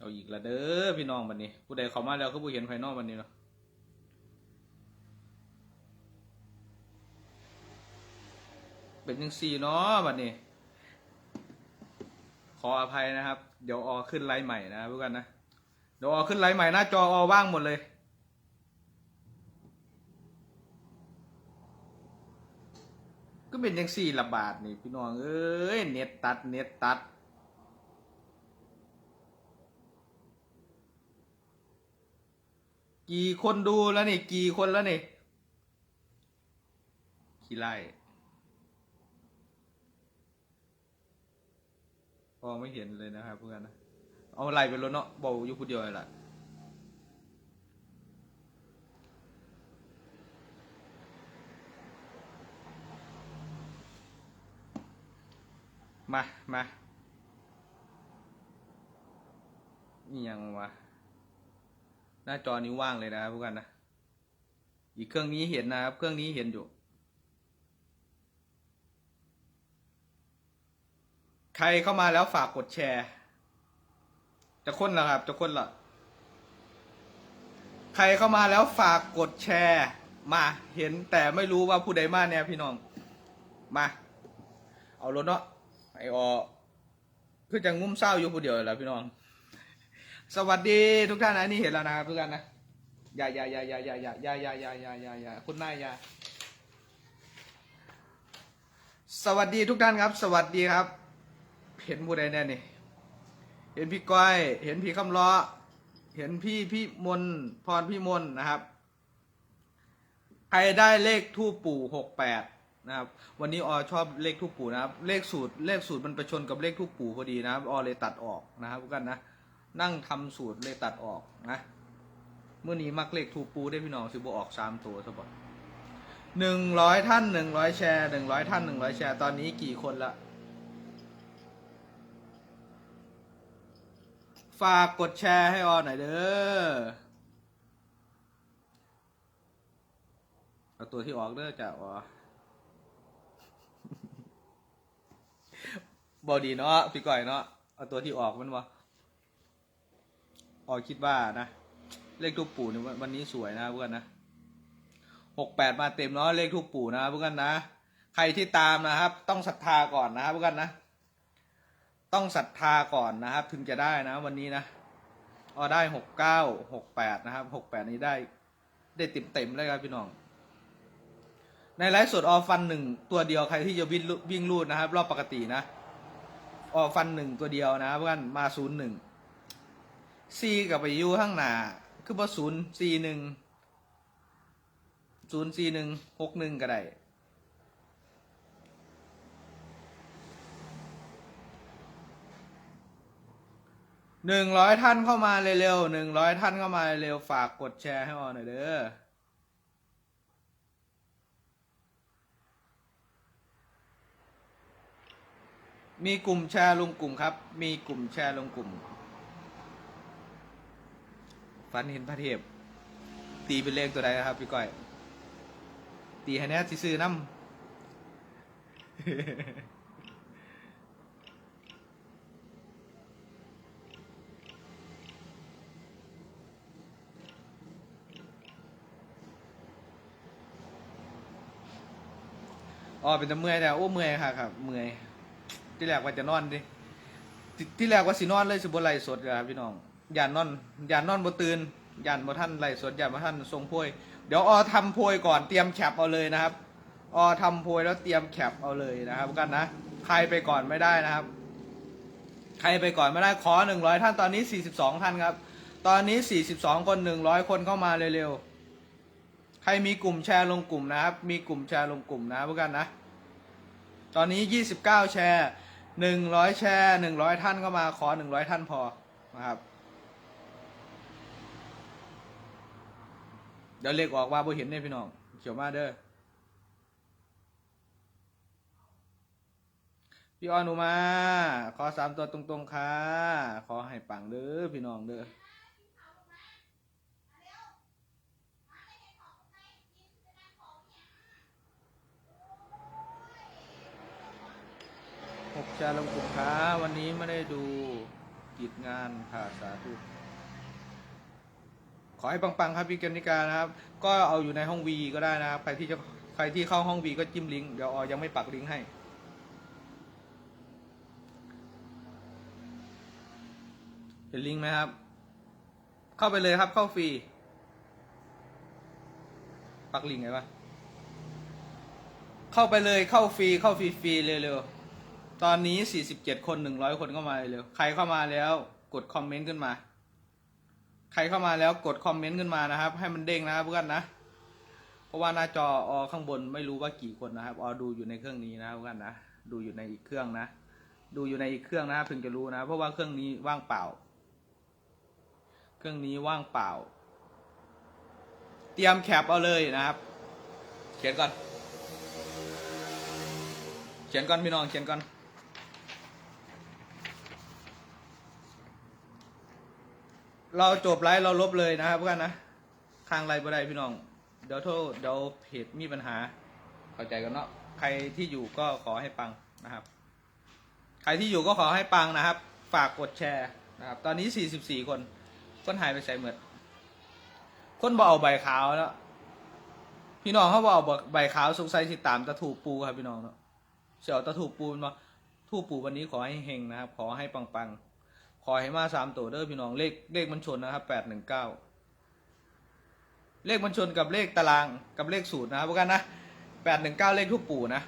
เอาอีกละเด้อพี่น้องบัดนี้ ผู้ใดเข้ามาแล้วก็ผู้เห็นภายนอกบัดนี้เนาะเป็นยังสี่เนาะบัดนี้ ขออภัยนะครับ เดี๋ยวออขึ้นไลน์ใหม่นะพวกกันนะ เดี๋ยวออขึ้นไลน์ใหม่หน้าจออว่างหมดเลย ก็เป็นยังสี่ระบาดนี่พี่น้องเอ้ยเน็ตตัดเน็ตตัด กี่คนดูแล้วนี่ กี่คนแล้วนี่ขี้ไล่พอไม่เห็นเลยนะครับเพื่อนนะ เอาไล่ไปรถเนาะบอกอยู่ผู้เดียวเลยล่ะมา มานี่ยังวะ น้าจอนี้ว่างเลยนะครับพวกกันนะ อีกเครื่องนี้เห็นนะครับ เครื่องนี้เห็นอยู่ ใครเข้ามาแล้วฝากกดแชร์ จะค้นแล้วครับ จะค้นละใครเข้ามาแล้วฝากกดแชร์ มาเห็นแต่ไม่รู้ว่าผู้ใดมาเนี่ยพี่น้อง มา เอารถเนาะไอออคือจะงุ้มเศร้าอยู่ผู้เดียวแหล้วพี่น้อง สวัสดีทุกท่านนะนี่เห็นแล้วนะครับทุกท่านนะอย่าอย่าอย่าอย่าอย่าอย่าอย่าอย่าอย่าอย่าอย่าอย่าคุณนายอย่าสวัสดีทุกท่านครับ สวัสดีครับ เห็นผู้ใดแน่นี่ เห็นพี่ก้อย เห็นพี่คำล้อ เห็นพี่พี่มนพรพี่มนนะครับใครได้เลขทูปปู่หกแปดนะครับ วันนี้ออชอบเลขทูปปู่นะครับ เลขสูตรเลขสูตรมันไปชนกับเลขทูปปู่พอดีนะครับออเลยตัดออกนะครับทุกท่านนะ นั่งทำสูตรเลยตัดออกนะเมื่อนี้มักเลขทูปูได้พี่น้องสิบออกสามตัวสบหนึ่งร้อยท่านหนึ่งร้อยแชร์หนึ่งร้อยท่านหนึ่งร้อยแชร์ตอนนี้กี่คนละ ฝากกดแชร์ให้ออหน่อยเด้อเอาตัวที่ออกเด้อจ้ะออบอดีเนาะพี่ก่อยเนาะเอาตัวที่ออกมันวะ ออคิดว่านะ เลขทุกปู่เนี่ยวันวันนี้สวยนะเพื่อนนะหกแปดมาเต็มเนาะเลขทุกปู่นะเพื่อนนะ ใครที่ตามนะครับ ต้องศรัทธาก่อนนะครับเพื่อนนะ ต้องศรัทธาก่อนนะครับ ถึงจะได้นะวันนี้นะออได้หกเก้าหกแปดนะครับหกแปดนี้ได้ ได้เต็มเต็มเลยครับพี่น้อง ในไลฟ์สดออฟันหนึ่งตัวเดียวใครที่จะวิ่งลูวิ่งลูดนะครับ รอบปกตินะออฟันหนึ่งตัวเดียวนะเพื่อนมาศูนย์หนึ่ง ซีกับไปอยูข้างหน้าคือว่ศูนย์ซีหนึ่งศูนย์ซีหนึ่งหกหนึ่งก็ได้หนึ่งร้อยท่านเข้ามาเร็วๆหนึ่งร้อยท่านเข้ามาเร็วฝากกดแชร์ให้ออนหน่อยเด้อมีกลุ่มแชร์ลงกลุ่มครับ มีกลุ่มแชร์ลงกลุ่ม ฝันเห็นพระเทพ ตีเป็นเลขตัวใดครับพี่ก้อย ตีให้แน่สิซื้อน้ำอ๋อเป็นแต่เมื่อยแต่โอ้เมื่อยค่ะครับเมื่อยที่แรกว่าจะนอนดิที่แรกว่าสินอนเลยสิบไลสดครับพี่น้อง อย่านอนอนยานอนบ่ตื่นอย่านบ่ท่านไล่สดยานบ่ท่านทรงโพยเดี๋ยวออทำโพยก่อนเตรียมแคปเอาเลยนะครับ ออทำโพยแล้วเตรียมแคปเอาเลยนะครับกันนะใครไปก่อนไม่ได้นะครับ ใครไปก่อนไม่ได้ขอหนึ่งร้อยท่านตอนนี้สี่สิบสองท่านครับ ตอนนี้สี่สิบสองคนหนึ่งร้อยคนเข้ามาเร็วๆใครมีกลุ่มแชร์ลงกลุ่มนะครับ มีกลุ่มแชร์ลงกลุ่มนะพวกกันนะ ตอนนี้ยี่สิบเก้าแชร์หนึ่งร้อยแชร์หนึ่งร้อยท่านเข้ามาขอหนึ่งร้อยท่านพอนะครับ เดี๋ยวเลขออกว่าบ่เห็นเนี่ยพี่น้อง เขียวมาเด้อ พี่ออนุมา ขอสามตัวตรงๆค่ะ ขอให้ปังเด้อพี่น้องเด้อหกชาลงกลุ่มค้าวันนี้ไม่ได้ดูกิจงานค่ะสาธุ ขอให้ปังๆครับพี่เกมนิกานะครับ ก็เอาอยู่ในห้องวีก็ได้นะครับใครที่จะใครที่เข้าห้องวีก็จิ้มลิงก์เดี๋ยวออยังไม่ปักลิงก์ให้เห็นลิงก์ไหมครับ เข้าไปเลยครับเข้าฟรี ปักลิงก์ไงวะเข้าไปเลยเข้าฟรีเข้าฟรีๆเร็วๆตอนนี้ 47 คน 100 คนเข้ามาเร็วใครเข้ามาแล้วกดคอมเมนต์ขึ้นมา ใครเข้ามาแล้วกดคอมเมนต์ขึ้นมานะครับ ให้มันเด้งนะครับเพื่อนนะเพราะว่าหน้าจออข้างบนไม่รู้ว่ากี่คนนะครับออดูอยู่ในเครื่องนี้นะเพื่อนนะดูอยู่ในอีกเครื่องนะ ดูอยู่ในอีกเครื่องนะถึงจะรู้นะ เพราะว่าเครื่องนี้ว่างเปล่า เครื่องนี้ว่างเปล่า เตรียมแคปเอาเลยนะครับ เขียนก่อน เขียนก่อนพี่น้องเขียนก่อน เราจบไลฟ์เราลบเลยนะครับเพื่อนนะข้างไลฟ์บ่ได้พี่น้อง เดี๋ยวโทษเดี๋ยวเพจมีปัญหา เข้าใจกันเนาะใครที่อยู่ก็ขอให้ปังนะครับ ใครที่อยู่ก็ขอให้ปังนะครับ ฝากกดแชร์นะครับ ตอนนี้ 44 คน คนหายไปใส่เหมือนคนบอเอาใบขาวแล้ว พี่น้องเขาบอเอาใบขาวสงสัยสิตามตะถูปูครับพี่น้องเนาะเสี่ยวตะถูปูมาทูปูวันนี้ขอให้เฮงนะครับ ขอให้ปังปังๆ ขอให้มาสามตัวเด้อพี่น้องเลขเลขมันชนนะครับแปดหนึ่งเก้าเลขมันชนกับเลขตารางกับเลขสูตรนะครับพวกกันนะแปดหนึ่งเก้าเลขทูปปู่นะ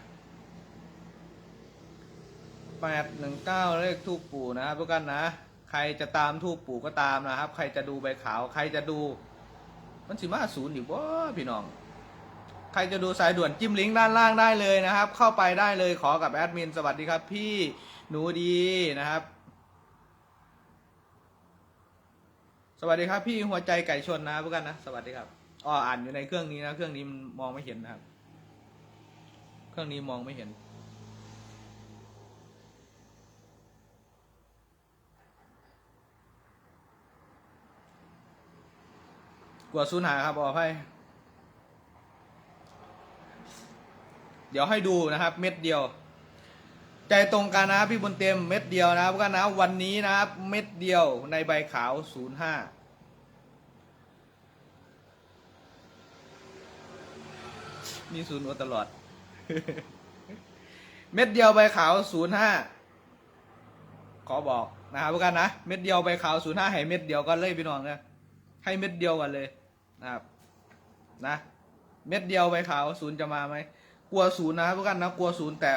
แปดหนึ่งเก้าเลขทูปปู่นะครับพวกกันนะ ใครจะตามทูปปู่ก็ตามนะครับ ใครจะดูใบขาว ใครจะดู มันสิมาศูนย์อยู่บ่พี่น้อง ใครจะดูสายด่วนจิ้มลิงก์ด้านล่างได้เลยนะครับ เข้าไปได้เลยขอกับแอดมินสวัสดีครับ พี่หนูดีนะครับ สวัสดีครับพี่หัวใจไก่ชนนะพวกกันนะสวัสดีครับอ๋ออ่านอยู่ในเครื่องนี้นะเครื่องนี้มันมองไม่เห็นนะครับ เครื่องนี้มองไม่เห็น กลัวสูญหายครับบอกให้เดี๋ยวให้ดูนะครับ เม็ดเดียว ใจตรงกันนะพี่บุญเต็มเม็ดเดียวนะครับกันนะวันนี้นะครับเม็ดเดียวในใบขาว05มีศูนย์ตลอด เม็ดเดียวใบขาว05ขอบอกนะครับกันนะเม็ดเดียวใบขาว05ให้เม็ดเดียวกันเลยพี่น้องนะให้เม็ดเดียวกันเลยนะครับนะ เม็ดเดียวใบขาวศูนย์จะมาไหมกลัวศูนย์นะครับพวกกันนะกลัวศูนย์แต่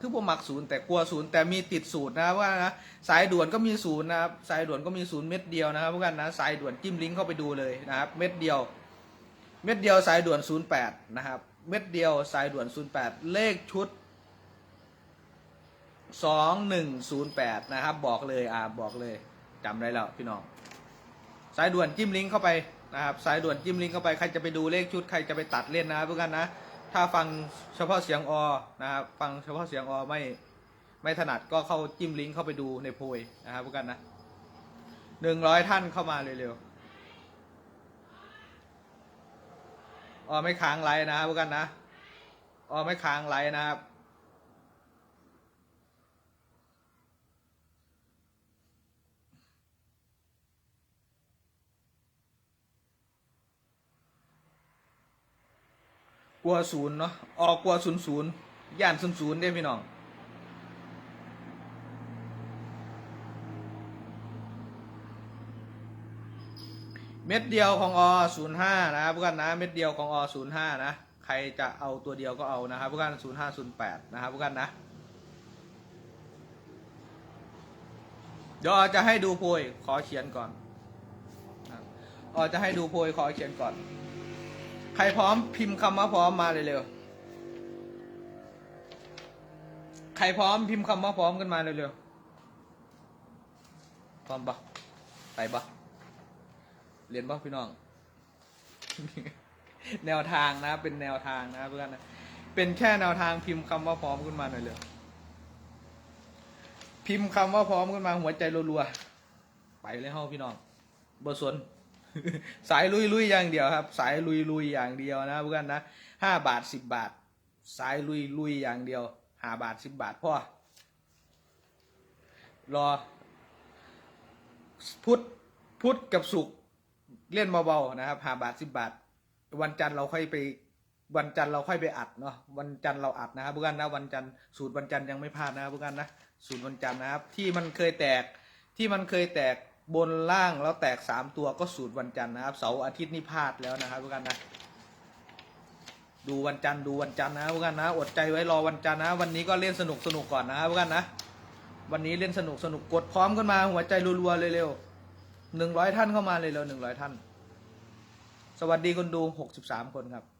คือผมมักศูนย์แต่กลัวศูนย์แต่มีติดศูนย์นะครับว่านะสายด่วนก็มีศูนย์นะครับสายด่วนก็มีศูนย์เม็ดเดียวนะครับพวกกันนะสายด่วนจิ้มลิงก์เข้าไปดูเลยนะครับเม็ดเดียว เม็ดเดียวสายด่วนศูนย์แปดนะครับ เม็ดเดียวสายด่วนศูนย์แปดเลขชุดสองหนึ่งศูนย์แปดนะครับบอกเลยอ่าบอกเลยจำได้แล้วพี่น้องสายด่วนจิ้มลิงก์เข้าไปนะครับสายด่วนจิ้มลิงก์เข้าไปใครจะไปดูเลขชุดใครจะไปตัดเล่นนะครับพวกกันนะ ถ้าฟังเฉพาะเสียงอนะครับ ฟังเฉพาะเสียงอไม่ไม่ถนัดก็เข้าจิ้มลิงก์เข้าไปดูในโพยนะครับพวกกันนะหนึ่งร้อยท่านเข้ามาเร็วๆออไม่ค้างไลน์นะครับพวกกันนะออไม่ค้างไลน์นะครับ กลัวศูนย์เนาะออกกลัวศูนย์ศูนย์ย่านศูนย์ศูนย์เด้พี่น้องเม็ดเดียวของอศูนย์ห้านะครับพวกกันนะเม็ดเดียวของอศูนย์ห้านะใครจะเอาตัวเดียวก็เอานะครับพวกกันศูนย์ห้าศูนย์แปดนะครับพวกกันนะเดี๋ยวอจะให้ดูโพยขอเขียนก่อนนะครับออจะให้ดูโพยขอเขียนก่อน ใครพร้อมพิมพ์คำว่าพร้อมมาเร็วๆ ใครพร้อมพิมพ์คำว่าพร้อมกันมาเร็วๆ พร้อมปะไปปะเรียนปะพี่น้อง แนวทางนะ เป็นแนวทางนะเพื่อนนะ เป็นแค่แนวทางพิมพ์คำว่าพร้อมขึ้นมาหน่อยเร็ว พิมพ์คำว่าพร้อมขึ้นมาหัวใจรัวๆ ไปเลยเฮ้าพี่น้องบสน สายลุยลุยอย่างเดียวครับ สายลุยลุยอย่างเดียวนะเพื่อนนะห้าบาทสิบบาท สายลุยลุยอย่างเดียวห้าบาทสิบบาทพ่อรอ พุทธพุทธกับศุกเล่นเบาๆนะครับห้าบาทสิบบาท วันจันทร์เราค่อยไปวันจันทร์เราค่อยไปอัดเนาะวันจันทร์เราอัดนะครับเพวกกันนะวันจันทร์สูตรวันจันทร์ยังไม่พลาดนะครับเพวกกันนะสูตรวันจันทร์นะครับ ที่มันเคยแตกที่มันเคยแตก บนล่างแล้วแตกสามตัวก็สูตรวันจันทร์นะครับเสาร์อาทิตย์นี่พลาดแล้วนะครับพวกกันนะดูวันจันทร์ดูวันจันทร์นะพวกกันนะอดใจไว้รอวันจันทร์นะ วันนี้ก็เล่นสนุกสนุกก่อนนะครับพวกกันนะ วันนี้เล่นสนุกสนุกกดพร้อมกันมาหัวใจรัวๆเร็วๆหนึ่งร้อยท่านเข้ามาเลยเร็วหนึ่งร้อยท่าน สวัสดีคนดูหกสิบสามคนครับ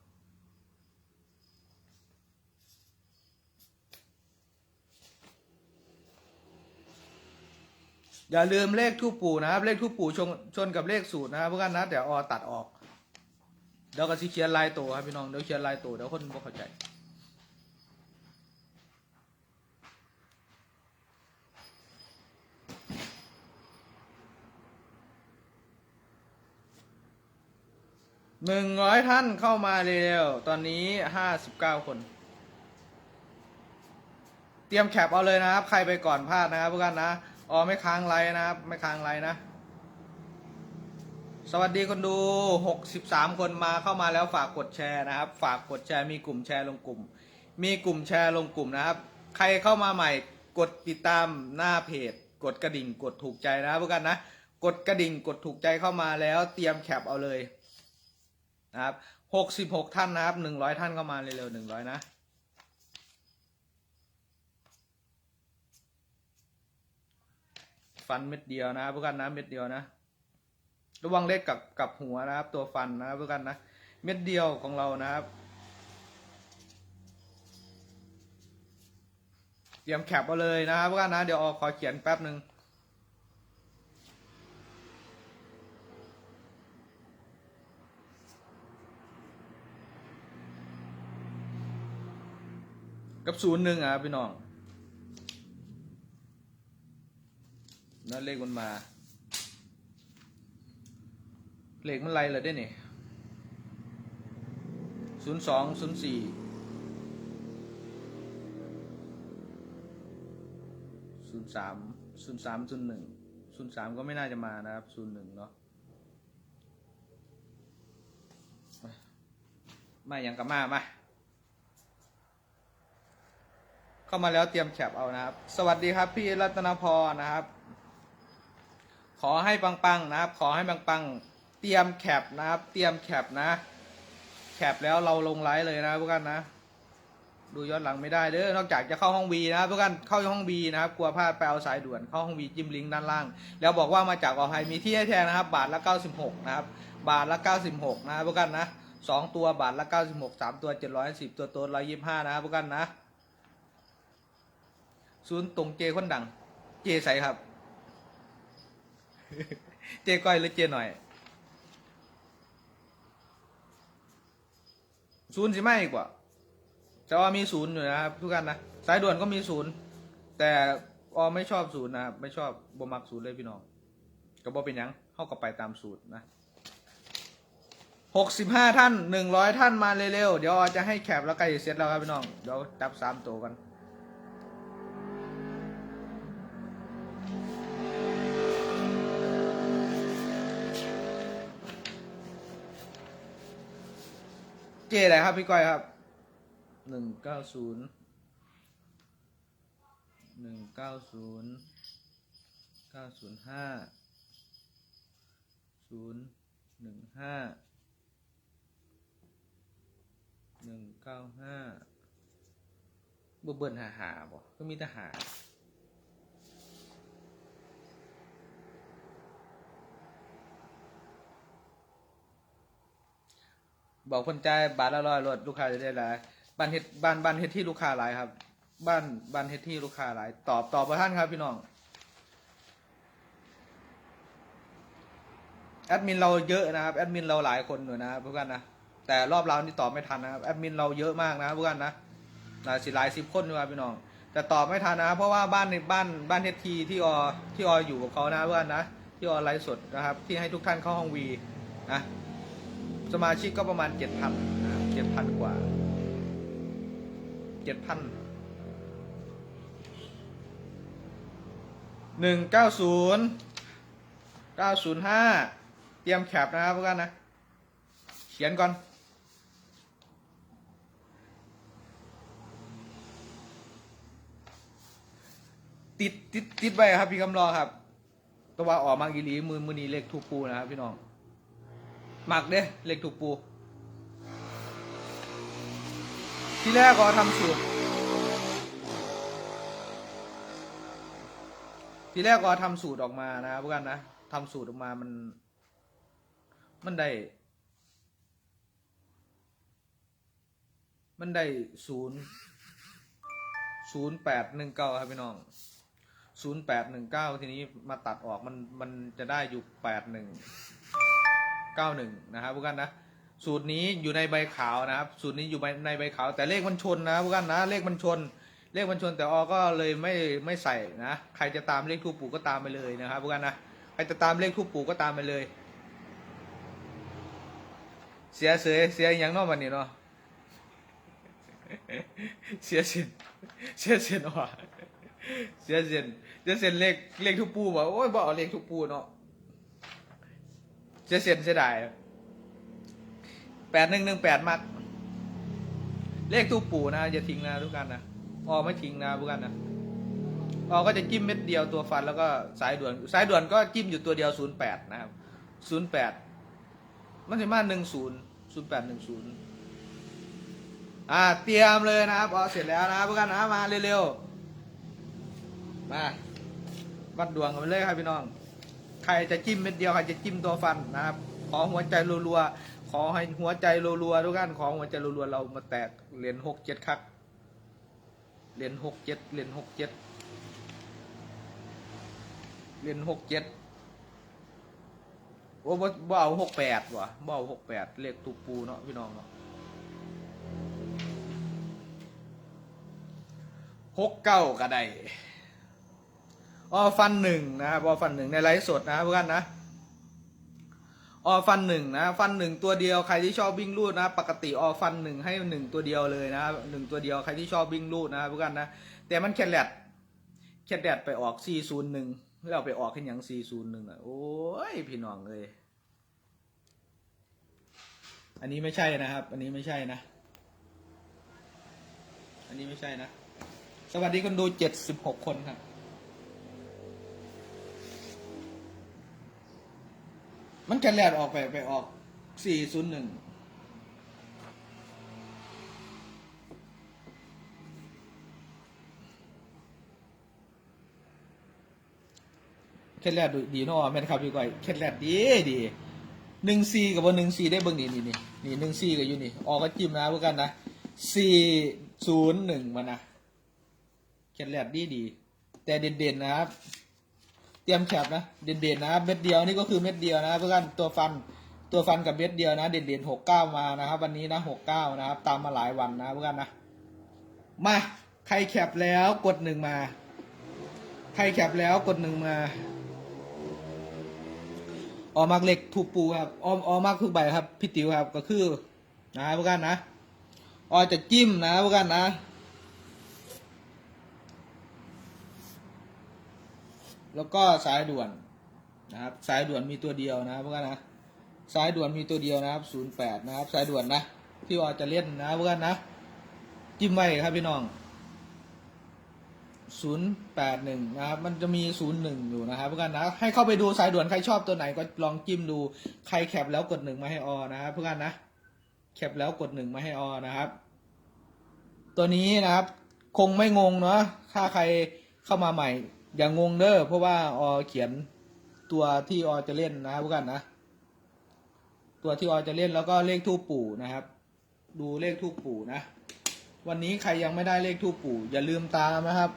อย่าลืมเลขทูปปู่นะครับ เลขทูปปู่ชนชนกับเลขสูตรนะครับเพวกกันนะเดี๋ยวออตัดออกเดี๋ยวก็สิเขียนลายตัวครับพี่น้องเดี๋ยวเขียนลายตัวเดี๋ยวคนบ่เข้าใจหนึ่งร้อยท่านเข้ามาเร็วๆตอนนี้ห้าสิบเก้าคน เตรียมแคปเอาเลยนะครับ ใครไปก่อนพลาดนะครับพวกกันนะ อ๋อไม่ค้างไลน์นะครับ ไม่ค้างไลน์นะ สวัสดีคนดู 63 คนมาเข้ามาแล้วฝากกดแชร์นะครับ ฝากกดแชร์มีกลุ่มแชร์ลงกลุ่ม มีกลุ่มแชร์ลงกลุ่มนะครับ ใครเข้ามาใหม่กดติดตามหน้าเพจ กดกระดิ่งกดถูกใจนะครับพวกกันนะ กดกระดิ่งกดถูกใจเข้ามาแล้วเตรียมแคปเอาเลยนะครับ 66 ท่านนะครับ 100 ท่านเข้ามาเร็วๆ100 นะ ฟันเม็ดเดียวนะครับพวกกันนะเม็ดเดียวนะ ระวังเล็กกับกับหัวนะครับ ตัวฟันนะครับทุกกันนะ เม็ดเดียวของเรานะครับเตรียมแคปเอาเลยนะครับทุกกันนะ เดี๋ยวออกขอเขียนแป๊บหนึ่งกับศูนย์หนึ่งอะพี่น้อง เลขมันมา เลขมันไล่เลยได้นี่ยศูนย์สองศูนย์สี่ศูนย์สามศูนย์สามศูนย์หนึ่งศูนย์สามก็ไม่น่าจะมานะครับศูนย์หนึ่งเนาะมาอย่างกับมามาเข้ามาแล้วเตรียมแคปเอานะครับ สวัสดีครับพี่รัตนพรนะครับ ขอให้ปังๆนะครับ ขอให้ปังๆ เตรียมแคปนะครับ เตรียมแคปนะ แคปแล้วเราลงไลฟ์เลยนะพวกกันนะ ดูย้อนหลังไม่ได้เด้อนอกจากจะเข้าห้องวีนะครับทุกท่านเข้าห้องวีนะครับ กลัวพลาดไปเอาสายด่วนเข้าห้องวีจิ้มลิงก์ด้านล่าง แล้วบอกว่ามาจากอภัยมีที่ให้แทนนะครับ บาทละ 96 นะครับ บาทละ 96 นะครับทุกท่านนะสองตัวบาทละ 96สามตัว 710 ตัวตัว125 นะครับทุกท่านนะศูนย์ตรงเจคนดัง เจใสครับ เจ๊ก้อยหรือเจ๊หน่อยศูนย์สิไม่อีกว่าแต่ว่ามีศูนย์อยู่นะครับทุกท่านนะสายด่วนก็มีศูนย์แต่ออไม่ชอบศูนย์นะครับไม่ชอบบ่มักศูนย์เลยพี่น้องก็บ่เป็นยังเข้ากับไปตามสูตรนะหกสิบห้าท่านหนึ่งร้อยท่านมาเร็วๆเดี๋ยวออจะให้แคปแล้วใกล้จะเสร็จแล้วครับพี่น้องเดี๋ยวจับสามตัวกัน เจอะไรครับพี่ก้อยครับหนึ่งเก้าศูนย์หนึ่งเก้าศูนย์เก้าศูนย์ห้าศูนย์หนึ่งห้าหนึ่งเก้าห้าบเบิ่นหาหาบ่ก็มีแต่หา บอกคนจ่ายบาทละร้อยรถลูกค้าจะได้หลายบ้านเฮ็ดบ้านบ้านเฮ็ดที่ลูกค้าหลายครับ บ้านบ้านเฮ็ดที่ลูกค้าหลาย ตอบตอบประท่านครับพี่น้องแอดมินเราเยอะนะครับแอดมินเราหลายคนอยู่นะครับพวกกันนะแต่รอบเรานี่ตอบไม่ทันนะครับแอดมินเราเยอะมากนะพวกกันนะน่าสิหลายสิบคนอยู่ครับพี่น้อง แต่ตอบไม่ทันนะครับเพราะว่าบ้านในบ้านบ้านเฮ็ดทีที่อที่ออยู่กับเขานะเพื่อนนะที่อไลฟ์สดนะครับ ที่ให้ทุกท่านเข้าห้องวีนะ สมาชิกก็ประมาณเจ็ดพันเจ็ดพันกว่าเจ็ดพันหนึ่งเก้าศูนย์เก้าศูนย์ห้าเตรียมแคปนะครับพวกกันนะ เขียนก่อนติดติดติดไปครับพี่คำรอครับ ตัวว่าออกมากีหลีมือมือนี้เลขถูกปูนะครับพี่น้อง หมักเด้เหลขถูกปู ที่แรกก็ทำสูตร ที่แรกก็ทำสูตรออกมานะครับพวกกันนะทำสูตรออกมามัน มันได้ มันได้ศูนย์ศูนย์แปดหนึ่งเก้าครับพี่น้องศูนย์แปดหนึ่งเก้าทีนี้มาตัดออกมันมันจะได้อยู่แปดหนึ่ง เก้าหนึ่งนะครับพวกกันนะสูตรนี้อยู่ในใบขาวนะครับ สูตรนี้อยู่ในใบขาว แต่เลขมันชนนะพวกกันนะเลขมันชน เลขมันชนแต่ออก็เลยไม่ไม่ใส่นะใครจะตามเลขทูปปู่ก็ตามไปเลยนะครับพวกกันนะใครจะตามเลขทูปปู่ก็ตามไปเลย เสียเสียเสียอย่างนอกวันนี้เนาะเสียเสียนเสียเสียนว่ะเสียเสียนเสียเสียนเลขเลขทูปปูว่ะโอ้ยบ่อาเลขทูปปูเนาะ เสียเสียนเสียดายแปดหนึ่งหนึ่งแปดมัก เลขทูปปู่นะอย่าทิ้งนะทุกกันนะออไม่ทิ้งนะพวกกันนะออก็จะจิ้มเม็ดเดียวตัวฟันแล้วก็สายด่วน สายด่วนก็จิ้มอยู่ตัวเดียวศูนย์แปดนะครับศูนย์แปดมันจะมาหนึ่งศูนย์ศูนย์แปดหนึ่งศูนย์อ่าเตรียมเลยนะครับออเสร็จแล้วนะพวกกันนะมาเร็วๆ มาวัดดวงกันไปเลยครับพี่น้อง ใครจะจิ้มเม็ดเดียวใครจะจิ้มตัวฟันนะครับ ขอหัวใจรัวๆ ขอให้หัวใจรัวๆทุกท่านขอหัวใจรัวๆเรามาแตกเหรียญหกเจ็ดครั้งเหรียญหกเจ็ดเหรียญหกเจ็ดเหรียญหกเจ็ดโอ้บ่บ่เอาหกแปดวะบ่เอาหกแปดเลขตูปูเนาะพี่น้องเนาะหกเก้าก็ได้ ออฟันหนึ่งนะครับออฟันหนึ่งในไลฟ์สดนะเพื่อนนะออฟันหนึ่งนะฟันหนึ่งตัวเดียวใครที่ชอบวิ่งรูดนะปกติออฟันหนึ่งให้หนึ่งตัวเดียวเลยนะหนึ่งตัวเดียวใครที่ชอบวิ่งรูดนะเพื่อนนะแต่มันแคทแลดแคทแลดไปออก4 0 1แล้วเอาไปออกขึ้นอย่าง4 0 1อะโอ้ยพี่น้องเลย อันนี้ไม่ใช่นะครับ อันนี้ไม่ใช่นะ อันนี้ไม่ใช่นะ สวัสดีคนดู76คนครับ มันแคทแลดออกไปไปออก401เคล็ดแรกดีเนาะแม่นครับพี่ก้อยเคล็ดแรกดีดีหนึ่งซีกับว่าหนึ่งซีได้เบิ่งนี่นี่นี่นี่หนึ่งซีกับอยู่นี่ ออกก็จิ้มนะพวกกันนะสี่ศูนย์หนึ่งมันนะเคล็ดแรกดีดี แต่เด่นๆนะครับ เตรียมแคปนะเด่นๆนะครับเม็ดเดียวนี่ก็คือเม็ดเดียวนะเพื่อนตัวฟันตัวฟันกับเม็ดเดียวนะเด่นๆหกเก้ามานะครับ วันนี้นะหกเก้านะครับ ตามมาหลายวันนะเพื่อนนะมาใครแคปแล้วกดหนึ่งมาใครแคปแล้วกดหนึ่งมาออมากเหล็กถูกปูครับออมออมากทุกใบครับพี่ติ๋วครับก็คือนะเพวกกันนะออจะจิ้มนะเพวกกันนะ แล้วก็สายด่วนนะครับสายด่วนมีตัวเดียวนะพวกกันนะสายด่วนมีตัวเดียวนะครับศูนย์แปดนะครับสายด่วนนะที่ออจะเล่นนะพวกกันนะจิ้มไว้ครับพี่น้องศูนย์แปดหนึ่งนะครับมันจะมีศูนย์หนึ่งอยู่นะครับเพื่อนนะให้เข้าไปดูสายด่วนใครชอบตัวไหนก็ลองจิ้มดูใครแคปแล้วกดหนึ่งมาให้ออนะครับเพื่อนนะแคปแล้วกดหนึ่งมาให้ออนะครับ ตัวนี้นะครับ คงไม่งงเนาะถ้าใครเข้ามาใหม่ อย่างงงเด้อเพราะว่าออเขียนตัวที่ออจะเล่นนะครับเพื่อนนะ ตัวที่ออจะเล่นแล้วก็เลขทูปปู่นะครับ ดูเลขทูปปู่นะ วันนี้ใครยังไม่ได้เลขทูปปู่ อย่าลืมตามนะครับ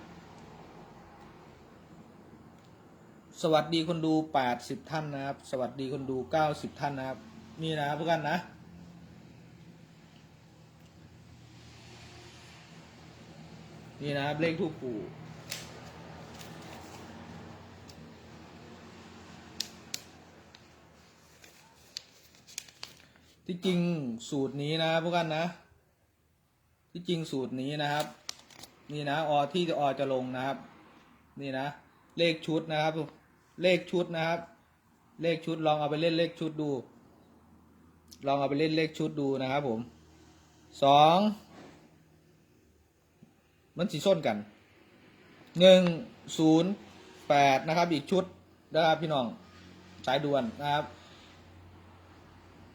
สวัสดีคนดู80ท่านนะครับ สวัสดีคนดู90ท่านนะครับ นี่นะครับเพื่อนนะนี่นะครับเลขทูปปู่ ที่จริงสูตรนี้นะพวกกันนะ ที่จริงสูตรนี้นะครับ นี่นะอที่จะอจะลงนะครับ นี่นะ เลขชุดนะครับ เลขชุดนะครับ เลขชุดลองเอาไปเล่นเลขชุดดู ลองเอาไปเล่นเลขชุดดูนะครับผมสองมันสีส้นกันหนึ่งศูนย์แปดนะครับ อีกชุดนะครับพี่น้องสายด่วนนะครับ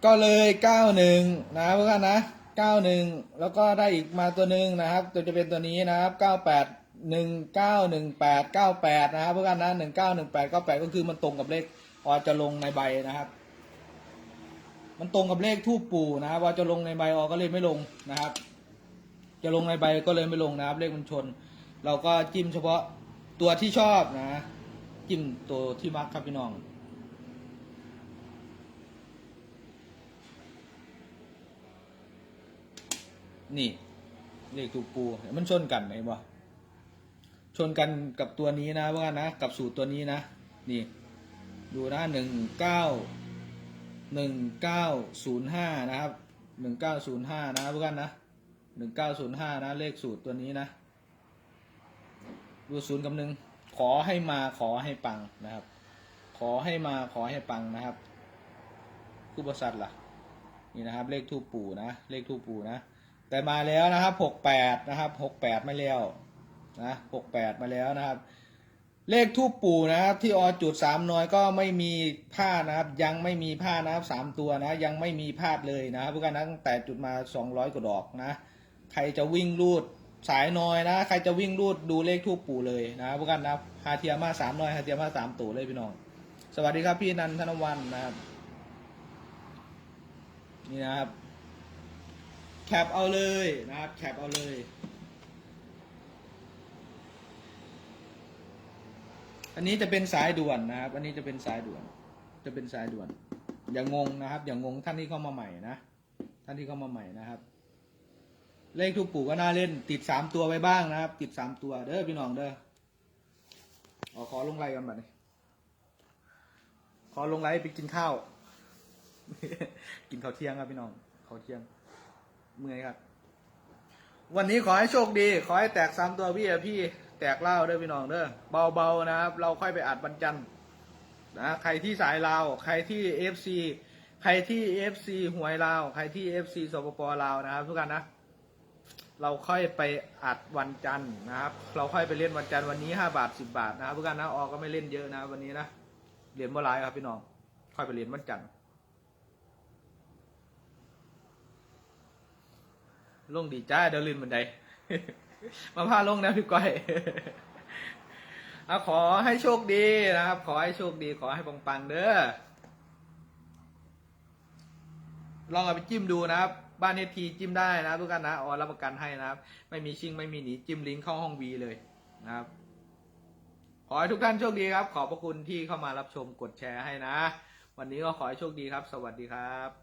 ก็เลยเก้าหนึ่งนะครับเพื่อนนะเก้าหนึ่งแล้วก็ได้อีกมาตัวหนึ่งนะครับตัวจะเป็นตัวนี้นะครับเก้าแปดหนึ่งเก้าหนึ่งแปดเก้าแปดนะครับเพื่อนนะหนึ่งเก้าหนึ่งแปดเก้าแปดก็คือมันตรงกับเลขออจะลงในใบนะครับ มันตรงกับเลขทูปปู่นะครับว่าจะลงในใบออก็เลยไม่ลงนะครับ จะลงในใบก็เลยไม่ลงนะครับ เลขมันชน เราก็จิ้มเฉพาะตัวที่ชอบนะ จิ้มตัวที่มักครับพี่น้อง นี่ เลขทูปปูมันชนกันไหนบ่ชนกันกับตัวนี้นะว่านะกับสูตรตัวนี้นะ นี่ ดูนะหนึ่งเก้าหนึ่งเก้าศูนย์ห้านะครับหนึ่งเก้าศูนย์ห้านะเพื่อนนะหนึ่งเก้าศูนย์ห้านะ เลขสูตรตัวนี้นะ ดูศูนย์กับหนึ่งขอให้มาขอให้ปังนะครับ ขอให้มาขอให้ปังนะครับคู่บริษัทล่ะ นี่นะครับ เลขทูปปู่นะ เลขทูปปู่นะ แต่มาแล้วนะครับหกแปดนะครับหกแปดมาแล้วนะหกแปดมาแล้วนะครับ เลขทูปปู่นะครับ ที่ออจุดสามน้อยก็ไม่มีพลาดนะครับ ยังไม่มีพลาดนะครับสามตัวนะ ยังไม่มีพลาดเลยนะครับพวกกันนะตั้งแต่จุดมาสองร้อยกว่าดอกนะ ใครจะวิ่งรูดสายน้อยนะ ใครจะวิ่งรูดดูเลขทูปปู่เลยนะพวกกันนะฮาเทียมาสามน้อยฮาเทียมาสามตัวเลยพี่น้อง สวัสดีครับพี่นันทนวันนะครับ นี่นะครับ คปเอาเลยนะครับ แคปเอาเลย อันนี้จะเป็นสายด่วนนะครับ อันนี้จะเป็นสายด่วน จะเป็นสายด่วน อย่างงงนะครับ อย่างงงท่านที่เข้ามาใหม่นะ ท่านที่เข้ามาใหม่นะครับ เลขทุกปู่ก็น่าเล่น ติดสามตัวไว้บ้างนะครับ ติดสามตัว เด้อพี่น้องเด้ออขอลงไลน์กันบัดนี้ ขอลงไลน์ไปกินข้าว กินข้าวเที่ยงครับพี่น้องข้าวเที่ยง เมื่อยครับ วันนี้ขอให้โชคดี ขอให้แตกสามตัวพี่อะพี่แตกเหล้าเด้อพี่น้องเด้อเบาๆนะครับ เราค่อยไปอัดวันจันนะใครที่สายลาวใครที่เอฟซีใครที่เอฟซีหวยลาว ใครที่เอฟซีสปปลาวนะครับ ทุกกันนะ เราค่อยไปอัดวันจันทร์นะครับ เราค่อยไปเล่นวันจันทร์วันนี้ห้าบาทสิบาทนะครับทุกกันนะออกก็ไม่เล่นเยอะนะ วันนี้นะเหรียญบ่หลายครับพี่น้อง ค่อยไปเรียนวันจันทร์ ลงดีจ้าเดี๋ยวลืนบันได มาพาลงนะพี่ก้อยเอาขอให้โชคดีนะครับ ขอให้โชคดี ขอให้ปังๆเด้อลองเอาไปจิ้มดูนะครับ บ้านเอทีจิ้มได้นะทุกท่านนะออรับประกันให้นะครับ ไม่มีชิงไม่มีหนีจิ้มลิงก์เข้าห้องวีเลยนะครับ ขอให้ทุกท่านโชคดีครับ ขอบพระคุณที่เข้ามารับชมกดแชร์ให้นะ วันนี้ก็ขอให้โชคดีครับ สวัสดีครับ